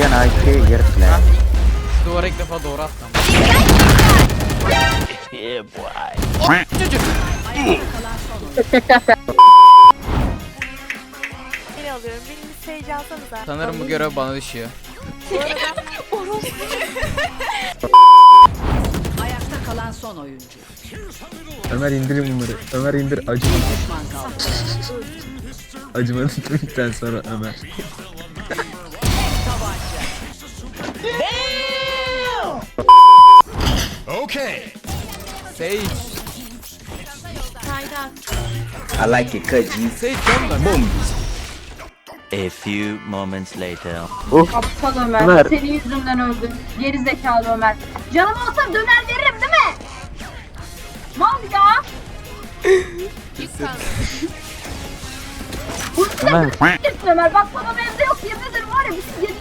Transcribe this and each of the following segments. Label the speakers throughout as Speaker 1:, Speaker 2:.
Speaker 1: Yan AK yarı flash.
Speaker 2: Duvara ilk defa doğru attım.
Speaker 1: Yeah boy.
Speaker 2: Çocuk.
Speaker 3: Beni alıyorum. Biriniz seyirci alsanıza.
Speaker 2: Sanırım bu görev bana düşüyor.
Speaker 4: Ayakta kalan son oyuncu.
Speaker 5: Ömer indirin bunları. Ömer indir acıma.
Speaker 4: Düşman kaldı.
Speaker 5: Acıma dedikten sonra Ömer.
Speaker 2: Sage.
Speaker 1: I like it cut G.
Speaker 2: Sage dön lan.
Speaker 6: A few moments later.
Speaker 7: Aptal Ömer.
Speaker 1: Ömer.
Speaker 7: Senin yüzünden öldüm. Geri zekalı Ömer. Canım olsa döner veririm değil mi? Mal ya. Bu
Speaker 1: Ömer.
Speaker 7: s**tirsin Ömer. Bak babam evde yok. Yemin ederim var ya. Bizim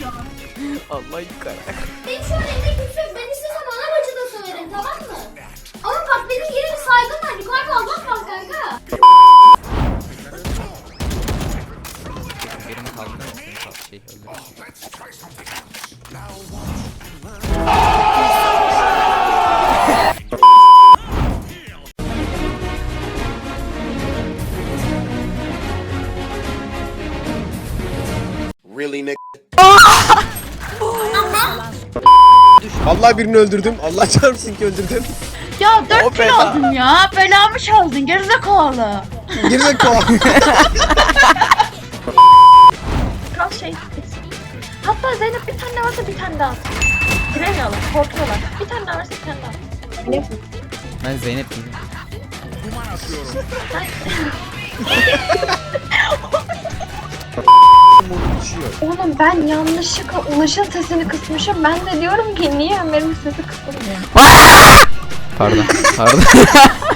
Speaker 7: şu an.
Speaker 2: Allah yukarı.
Speaker 8: Benim şu
Speaker 2: mısın? Kal- Şey öldür.
Speaker 9: Allah birini öldürdüm. Allah çarpsın ki öldürdüm.
Speaker 7: Ya dört kilo aldın ya. Belamı çaldın. Gerizekalı.
Speaker 9: Gerizekalı.
Speaker 7: Kral şey. Hatta Zeynep bir tane varsa bir tane daha at. Giremiyorlar. Korkuyorlar. Bir tane daha varsa bir tane daha at.
Speaker 2: Ben Zeynep değilim.
Speaker 7: Oğlum ben yanlışlıkla Ulaş'ın sesini kısmışım. Ben de diyorum ki niye Ömer'in sesi kısılmıyor?
Speaker 2: Pardon. Pardon.